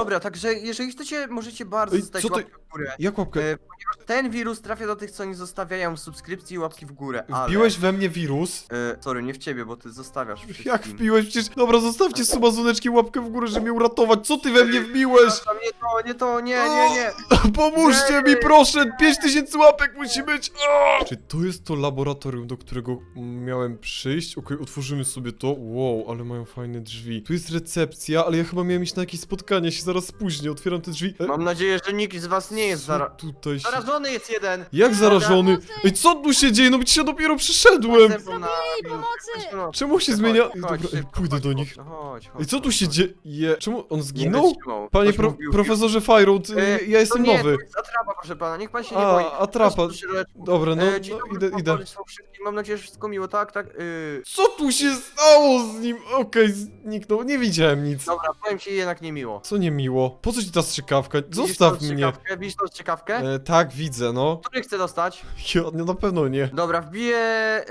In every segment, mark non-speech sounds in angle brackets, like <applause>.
Dobra, także jeżeli chcecie, możecie bardzo Ej, zostawić co ty- łapkę w górę. Jak łapkę? E, ponieważ ten wirus trafia do tych, co nie zostawiają subskrypcji i łapki w górę, ale... Wbiłeś we mnie wirus? E, sorry, nie w ciebie, bo ty zostawiasz wszystkim. Jak wbiłeś? Przecież... Dobra, zostawcie suba zuneczki łapkę w górę, żeby mnie uratować. Co ty we mnie wbiłeś? Przepraszam, Nie to, nie to, nie, nie, nie. <laughs> Pomóżcie mi, proszę! 5000 łapek musi być! O! Czy to jest to laboratorium, do którego miałem przyjść? Okej, otworzymy sobie to. Wow, ale mają fajne drzwi. Tu jest recepcja, ale ja chyba miałem iść na jakieś spotkanie, się zaraz spóźnię. Otwieram te drzwi. E, Mam nadzieję, że nikt z was nie jest co zara... tutaj się... Zarażony jest jeden! Jak zarażony? Ej, co tu się dzieje? No przecież ja dopiero przyszedłem! Pomocy! Czemu się zmienia? chodź, Dobra, szybko, pójdę chodź, do nich. Chodź, chodź, Ej, co tu się chodź. dzieje? Czemu on Nie zginął? Panie pro, profesorze Fajrold, E, ja jestem nie, nowy. To jest atrapa, proszę pana, niech pan się nie A, boi. atrapa. Proszę, proszę, Dobra, no, E, dzień no dobry, idę, idę. Mam nadzieję, że wszystko miło, tak, tak. Yy. Co tu się stało z nim? Okej, zniknął, nie widziałem nic. Dobra, powiem ci jednak niemiło. Co niemiło? Po co ci ta strzykawka? Zostaw mnie. Widzisz tą strzykawkę? E, tak, widzę, no. Który chce dostać? Ja, no na pewno nie. Dobra, wbiję...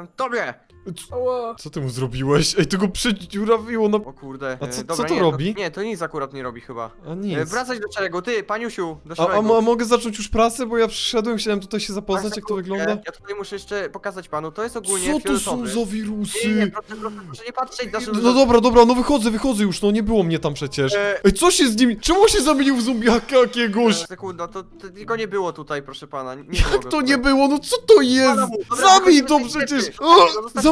Yy, tobie! C- Ała. Co ty mu zrobiłeś? Ej, to go przedziurawiło na... O kurde. A e, co- dobra, co to nie, robi? nie, to nic akurat nie robi chyba. A E, nic. wracać do ty, paniusiu, do A, a, mo- a mogę zacząć już pracę? Bo ja przyszedłem, chciałem tutaj się zapoznać, jak to wygląda. Ja tutaj muszę jeszcze pokazać panu, to jest ogólnie Co to są fioletowy. za Nie, nie, wirusy? proszę, proszę, proszę nie patrzeć na No dobra, dobra, no wychodzę, wychodzę już, no nie było mnie tam przecież. E, Ej, co się z nim... Czemu się zamienił w zombiaka jakiegoś? Sekunda, to, to tylko nie było tutaj, proszę pana. Nie było Jak go to tutaj. nie było? No co to jest? Dobra, dobra, Zabij to przecież! O!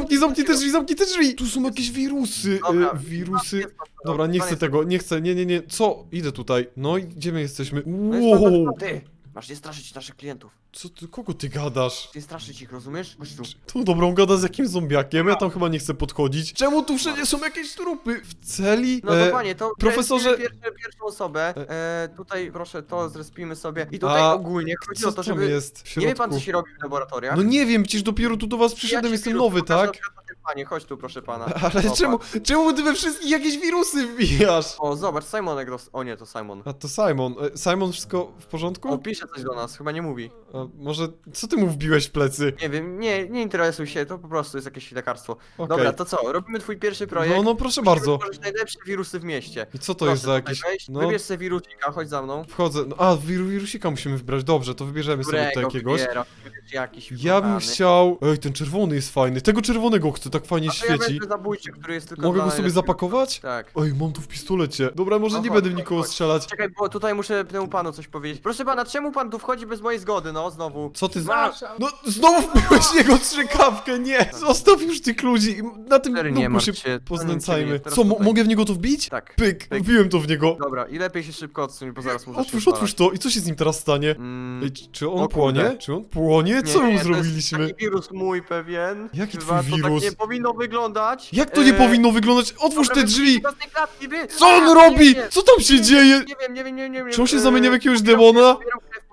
Zamknij, zamknij te dobra. drzwi, zamknij te drzwi! Tu są jakieś wirusy. Dobra, e, wirusy. jest pan, Dobra, nie chcę tego, nie chcę, nie, nie, nie. Co? Idę tutaj. No i gdzie my jesteśmy? Wow! Ty, masz nie straszyć naszych klientów. Co ty, kogo ty gadasz? Nie straszyć ich, rozumiesz? Chodź tu. Tu dobrą gada z jakimś zombiakiem, ja tam chyba nie chcę podchodzić. Czemu tu wszędzie są jakieś trupy? W celi? No to E, panie, to profesorze- pierwszy, pierwszą osobę. E, tutaj proszę, to zrespimy sobie. I tutaj A ogólnie chodzi o Co to, tam żeby. jest w Nie wie pan, co środku? się robi w laboratoriach? No nie wiem, przecież dopiero tu do was przyszedłem, jestem nowy, tak? Panie, chodź tu, proszę pana. <laughs> Ale Zobacz. czemu, czemu ty we wszystkich jakieś wirusy wbijasz? O, zobacz, Simonek dos... O nie, to Simon. A to Simon. E, Simon, wszystko w porządku? On pisze coś do nas, chyba nie mówi. A może, co ty mu wbiłeś w plecy? Nie wiem, nie, nie interesuj się, to po prostu jest jakieś lekarstwo. Okej. Dobra, to co? Robimy twój pierwszy projekt. No, no proszę Musimy bardzo. stworzyć najlepsze wirusy w mieście. I co to jest za tutaj jakiś... Wejść, No, Wybierz sobie wirusika, chodź za mną. wchodzę. No, a, wir, wirusika musimy wybrać. Dobrze, to wybierzemy sobie tutaj jakiegoś. Wybierz jakiś Ja bym wybrany. chciał... Ej, ten czerwony jest fajny. Tego czerwonego chcę, tak fajnie A to ja świeci. wezmę zabójczy, który jest tylko Mogę dla go sobie najlepszych. zapakować? Tak. Ej, mam tu w pistolecie. Dobra, może No nie chodź, będę w chodź, nikogo chodź. strzelać. Czekaj, bo tutaj muszę temu panu coś powiedzieć. Proszę pana, czemu pan tu wchodzi bez mojej zgody, no, znowu? Co ty... z- Przepraszam. No, znowu wbiłeś w niego strzykawkę, nie! Zostaw już tych ludzi. Na tym Cztery, nie martw się się, to poznęcajmy. teraz Co, mo tutaj. mogę w niego to wbić? Tak. Pyk, Pyk. wbiłem to w niego. Dobra, i lepiej się szybko odsuń, bo zaraz mu zacznie Otwórz, otwórz to. I co się z nim teraz stanie? Mm, Ej, czy on o płonie? kurde. Czy on płonie? nie, Co nie, mu to jest zrobiliśmy? Taki wirus mój pewien. Jaki Chyba twój to wirus? Tak nie powinno wyglądać. Jak to nie E, powinno wyglądać? Otwórz dobra, te drzwi! wyjdź z tej klatki, wy- Co on A, robi? nie, nie, Co tam się dzieje? Nie wiem, nie wiem, nie wiem, nie wiem. Czy on się e, zamienia w jakiegoś demona?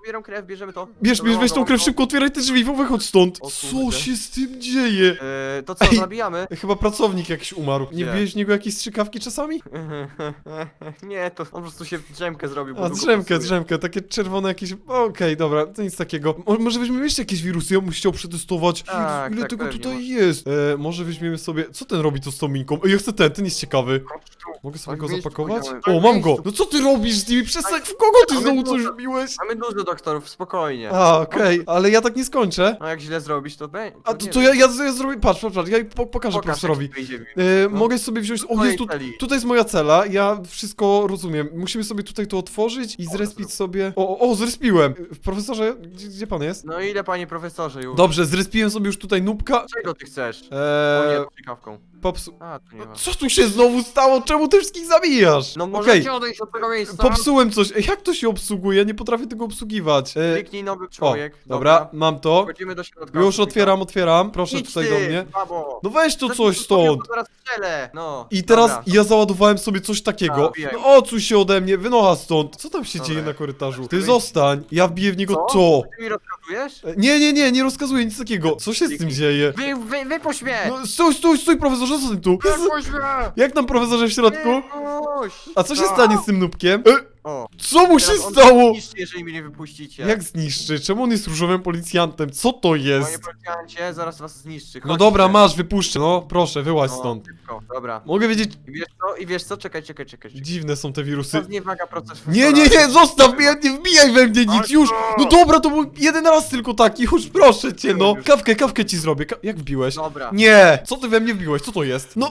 Krew, Pobieram krew, bierzemy to. Bierz, bierz, weź tą krew szybko, otwieraj te drzwi, wychodź stąd! O Co kurde. się z tym dzieje? E, to co, Ej. zabijamy? Chyba pracownik jakiś umarł. Nie Gdzie? w niego jakieś strzykawki czasami? <laughs> nie, to on po prostu się drzemkę zrobił. bo A, długo drzemkę, pracuje. drzemkę, takie czerwone jakieś... Okej, dobra, to nic takiego. Mo- może weźmiemy jeszcze jakieś wirusy, ja bym chciał przetestować. Tak, Jezus, ile tak, tego pewnie, tutaj może. jest? E, może weźmiemy sobie... Co ten robi to z tą minką? Ej, ja chcę ten, ten jest ciekawy. Chodź tu. Mogę sobie Tak go miejscu zapakować? O, Tak mam go! No co ty robisz z nimi? Przestań, w kogo ty znowu coś wbiłeś? Mamy dużo doktorów, spokojnie. A, okej, ale ja tak nie skończę. No jak źle zrobisz, to będzie. A to, to ja, ja, ja zrobię, patrz, patrz, patrz, ja po, pokażę profesorowi. E, No. Mogę sobie wziąć, o jest tu, celi. tutaj jest moja cela, ja wszystko rozumiem. Musimy sobie tutaj to otworzyć i zrespić sobie... O, o, o zrespiłem! E, Profesorze, gdzie, gdzie pan jest? No ile panie profesorze już? Dobrze, zrespiłem sobie już tutaj nubka. Czego ty chcesz? O Eee, nie, ciekawką. popsu... A, to nie ma. Co tu się znowu stało? Czemu ty wszystkich zabijasz? No Okej, możecie odejść od tego miejsca. popsułem coś. Ej, Jak to się obsługuje? Nie potrafię tego obsługiwać. E, Kliknij nowy o, człowiek. dobra, mam to. Wchodzimy do środka. Już otwieram, otwieram. Proszę Idź tutaj ty, do mnie. Babo. No weź to Co coś stąd. strzelę. No. I teraz Dobra. ja załadowałem sobie coś takiego. A, wbijaj. No odsuń się ode mnie, wynocha stąd. Co tam się Dobra. dzieje na korytarzu? Ty zostań, ja wbiję w niego Co? to. Ty mi rozkazujesz? E, Nie, nie, nie, nie rozkazuję nic takiego. Co się z tym dzieje? Wy, wy, wypuść mnie! No stój, stój, stój, profesorze, co ty tu? Wypuść mnie! Jak tam profesorze w środku? Wypuść! A co się stanie z tym nubkiem? E, O, Co mu się Teraz on stało? zniszczy, jeżeli mnie nie wypuścicie. Jak zniszczy? Czemu on jest różowym policjantem? Co to Panie jest? policjancie, zaraz was zniszczy. No chodźcie. dobra, masz, wypuszczę. No, proszę, wyłaź No, stąd. Dobra. Mogę wiedzieć, I wiesz co, i wiesz co, czekaj, czekaj, czekaj. czekaj. dziwne są te wirusy. Zniewaga proces Nie, nie, nie, zostaw mnie, nie wbijaj we mnie nic, już! No dobra, to był jeden raz tylko taki, już proszę cię, no. Kawkę, kawkę ci zrobię. Ka jak wbiłeś? Dobra. Nie! Co ty we mnie wbiłeś? Co to jest? No!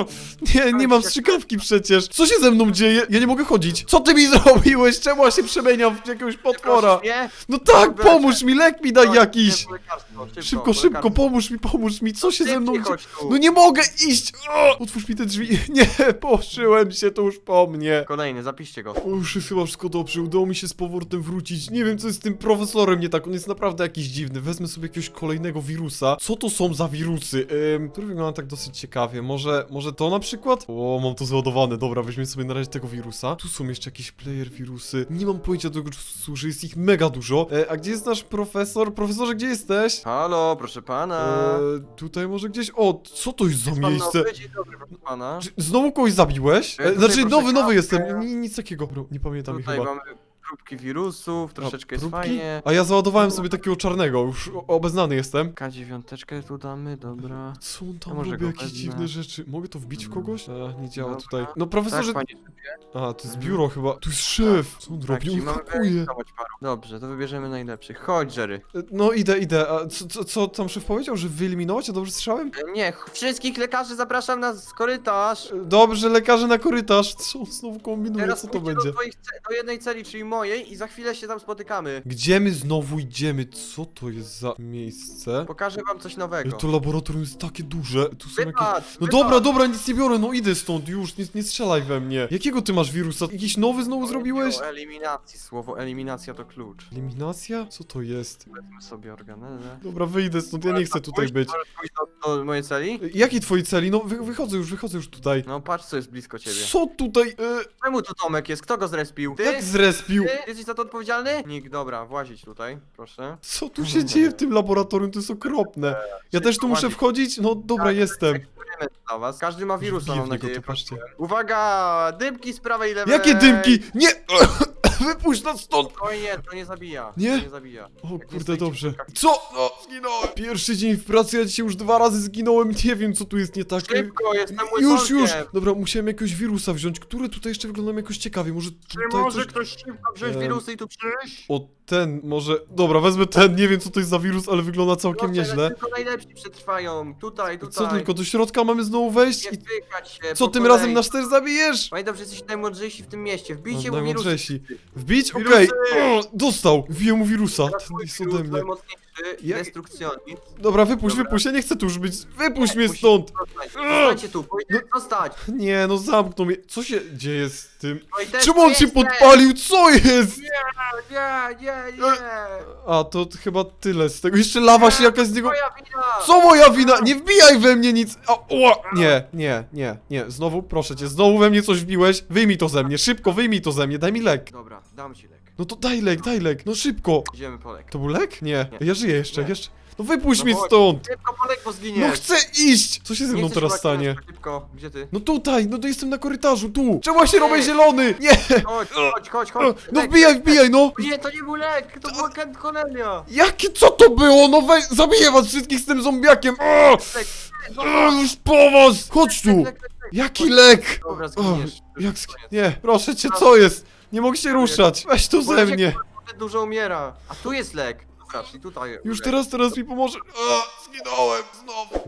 ugh, <laughs> Nie, nie mam strzykawki przecież. Co się ze mną dzieje? Ja nie mogę chodzić. Co ty mi <laughs> zrobiłeś? Czemu ja się przemieniam w jakiegoś potwora? Nie? No tak, Dobra, pomóż mi, lek mi daj jakiś! Szybko, szybko, pomóż mi, pomóż mi, co się ze mną dzieje? No nie mogę iść! O, otwórz mi te drzwi. <laughs> Nie, położyłem się, to już po mnie. Kolejny, zapiszcie go. O, już jest chyba wszystko dobrze, udało mi się z powrotem wrócić. Nie wiem, co jest z tym profesorem nie tak, on jest naprawdę jakiś dziwny. Wezmę sobie jakiegoś kolejnego wirusa. Co to są za wirusy? Ym, który wygląda tak dosyć ciekawie. Może, może to na przykład? O, mam to załadowane, dobra, weźmiemy sobie na razie tego wirusa. Tu są jeszcze jakieś player wirusy. Nie mam pojęcia do czego służy, jest ich mega dużo. E, a gdzie jest nasz profesor? Profesorze, gdzie jesteś? Halo, proszę pana. E, tutaj może gdzieś. O, co to jest za Pan miejsce? Dzień dobry, proszę pana. Czy znowu kogoś zabiłeś? E, tutaj znaczy, proszę nowy, nowy jestem. Ni- Nic takiego. Bro, nie pamiętam ich Tutaj chyba. mamy próbki wirusów, troszeczkę jest próbki? fajnie. A ja załadowałem sobie takiego czarnego, już o- obeznany jestem. K9 tu damy, dobra. Co on tam może robi? go Jakieś wezmę. dziwne rzeczy. Mogę to wbić w kogoś? E, nie działa Dobra. tutaj. No profesorze... Tak, panie. A, to jest Mhm. biuro chyba. Tu jest szef! Co on Tak, robi? czyli On mamy hakuje. paru. Dobrze, to wybierzemy najlepszych. Chodź, Jerry. E, No idę, idę. A co, co, co tam szef powiedział, że wyeliminować? Ja dobrze słyszałem? E, Nie, ch- wszystkich lekarzy zapraszam na z- korytarz. E, Dobrze, lekarze na korytarz. Co on znowu kombinuje? Teraz Co to pójdźcie będzie? Do, twoich ce- do jednej celi, czyli mojej i za chwilę się tam spotykamy. Gdzie my znowu idziemy? Co to jest za miejsce? Pokażę wam coś Ej, nowego. to laboratorium jest takie duże. Tu są jakieś... No dobra, dobra, nic nie biorę, no idę stąd już, nie, nie strzelaj we mnie. Jakiego ty masz wirusa? Jakiś nowy znowu zrobiłeś? Eliminacji, słowo eliminacja to klucz. Eliminacja? Co to jest? Weźmy sobie organelę. Dobra, wyjdę stąd, ja nie chcę tutaj być. pójść do, do mojej celi? Jakiej twojej celi? No wy, wychodzę już, wychodzę już tutaj. No patrz co jest blisko ciebie. Co tutaj? E, Czemu tu Tomek jest? Kto go zrespił? Ty? jak zrespił? Ty? Jesteś za to odpowiedzialny? Nick, dobra, włazić tutaj, proszę. Co tu się dzieje w tym laboratorium? To jest okropne. Ja też tu muszę wchodzić? No dobra, Tak, jestem. Eksperyment dla was. Każdy ma wirusa, Wbiję mam niego, nadzieję. to patrzcie. Uwaga! Dymki z prawej i lewej! Jakie dymki? Nie! <laughs> Wypuść nas stąd! Spokojnie, to nie zabija. Nie? To nie zabija. O Jak nie kurde, dobrze. Co? No, zginąłem. Pierwszy dzień w pracy, ja dzisiaj już dwa razy zginąłem. Nie wiem, co tu jest nie tak. Szybko, jestem Już, już! Dobra, musiałem jakiegoś wirusa wziąć, które tutaj jeszcze wyglądają jakoś ciekawie. Może Czy tutaj może coś... ktoś szybko wziąć Em, wirusy i tu przyjść? O, ten, może... Dobra, wezmę ten, nie wiem co to jest za wirus, ale wygląda całkiem Proszę, nieźle. Tylko najlepsi przetrwają. Tutaj, tutaj. Co tylko, do środka mamy znowu wejść Nie i... wpychać się Co po tym kolei. razem nas też zabijesz? Pamiętam, że jesteś najmądrzejsi w tym mieście. Wbijcie No, mu wirusy. najmądrzejsi. Wbić? Wirusy! Okej. O, Dostał! Wbiję mu wirusa. Teraz Ten jest wirus ode mnie. najmocniejszy, Jak- destrukcjonizm. Dobra, wypuść, Dobra. wypuść, ja nie chcę tu już być. Wypuść mnie Musisz stąd! zostać. Zostańcie tu, powinien zostać. <laughs> Nie, no zamknął mnie. Co się dzieje z tym? No i też Czemu on się jesteś. podpalił? Co jest? Nie, nie, nie, nie. A, to t- chyba tyle z tego. Jeszcze lawa się jakaś z niego... Moja wina. Co moja wina? Nie wbijaj we mnie nic! A, ła! Nie, nie, nie, nie. Znowu, proszę cię, znowu we mnie coś wbiłeś. Wyjmij to ze mnie, szybko, wyjmij to ze mnie, daj mi lek. Dobra, dam ci lek. No to daj lek, daj lek, no szybko. Idziemy po lek. To był lek? Nie. Nie. Ja żyję jeszcze, Nie. jeszcze. No wypuść No mnie stąd! Szybko po lek, bo No zginiesz. chcę iść! Co się ze Nie mną chcesz teraz stanie? Szybko, gdzie ty? No tutaj, no to jestem na korytarzu, tu! Czemu ja się robię zielony? Nie! Chodź, chodź, chodź, chodź. No Lek, wbijaj, lek, wbijaj, no! lek. Nie, to nie był lek, to była Kent Cornelia. Jakie, co to było? No weź, zabiję was wszystkich z tym zombiakiem! O! Lek, już po was! Chodź tu! Lek, lek, lek, lek. Jaki lek? Dobra, O, zginiesz. jak sk- Nie, proszę cię, co jest? Nie mogę się ruszać. Weź to ze mnie. Dużo umiera. A tu jest lek. Dobra, czyli tutaj. Już lek. teraz, teraz mi pomoże. O, zginąłem.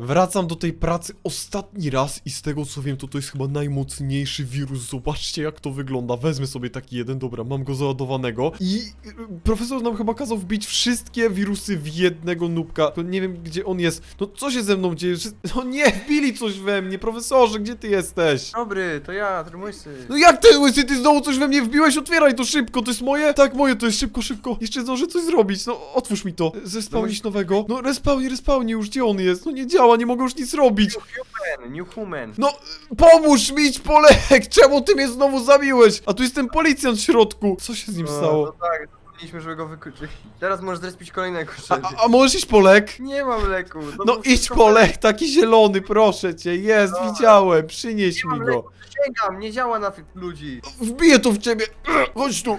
Wracam do tej pracy ostatni raz i z tego co wiem, to to jest chyba najmocniejszy wirus. Zobaczcie jak to wygląda. Wezmę sobie taki jeden, dobra, mam go załadowanego. I y, profesor nam chyba kazał wbić wszystkie wirusy w jednego nubka. To nie wiem gdzie on jest. No co się ze mną dzieje? No nie, wbili coś we mnie. Profesorze, gdzie ty jesteś? Dobry, to ja, syn. No jak ty, łysy, ty znowu coś we mnie wbiłeś? Otwieraj to szybko, to jest moje? Tak, moje, to jest szybko, szybko. Jeszcze zdążę coś zrobić, no otwórz mi to. Zespałnić nowego. No respawni, respawni już, gdzie on jest? No nie działa, nie mogę już nic robić. New Human, New Human. No, pomóż mi, idź po lek! <laughs> Czemu ty mnie znowu zabiłeś? A tu jest ten policjant w środku. Co się z nim No, stało? No tak, powinniśmy, żeby go wykluczyć. Teraz możesz zrespić kolejnego A, a, a możesz iść po lek? Nie mam leku. to No był idź wszystko po lek. lek, taki zielony, proszę cię, jest, Dobra. widziałem, przynieś Nie mi go. Przysięgam, nie działa na tych ludzi. Wbiję to w ciebie, chodź tu.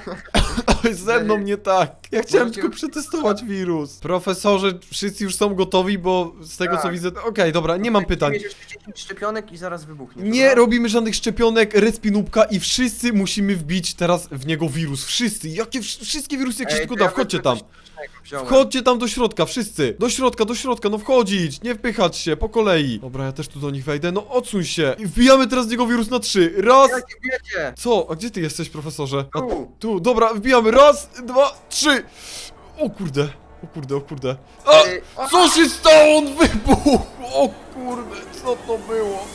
Oj, <laughs> <laughs> Ze mną nie tak. Ja chciałem Możecie- tylko przetestować wirus. Profesorze, wszyscy już są gotowi, bo z tego co Tak. widzę... Okej, dobra, nie mam pytań. Mieć jeszcze 10 szczepionek i zaraz wybuchnie. Nie dobra? robimy żadnych szczepionek, respinubka i wszyscy musimy wbić teraz w niego wirus. Wszyscy, jakie wsz- wszystkie wirusy jak się Ej, tylko to da, ja wchodźcie tam. coś wziąłem. Wchodźcie tam do środka, wszyscy! Do środka, do środka, no wchodzić! Nie wpychać się, po kolei! Dobra, ja też tu do nich wejdę, no odsuń się! I wbijamy teraz w niego wirus na trzy! Raz! Wiecie? Co? A gdzie ty jesteś, profesorze? A, Tu. tu, dobra, wbijamy, raz, dwa, trzy! O kurde, o kurde, o kurde. A! Ej, Co się stało? On wybuchł! O kurde, co to było?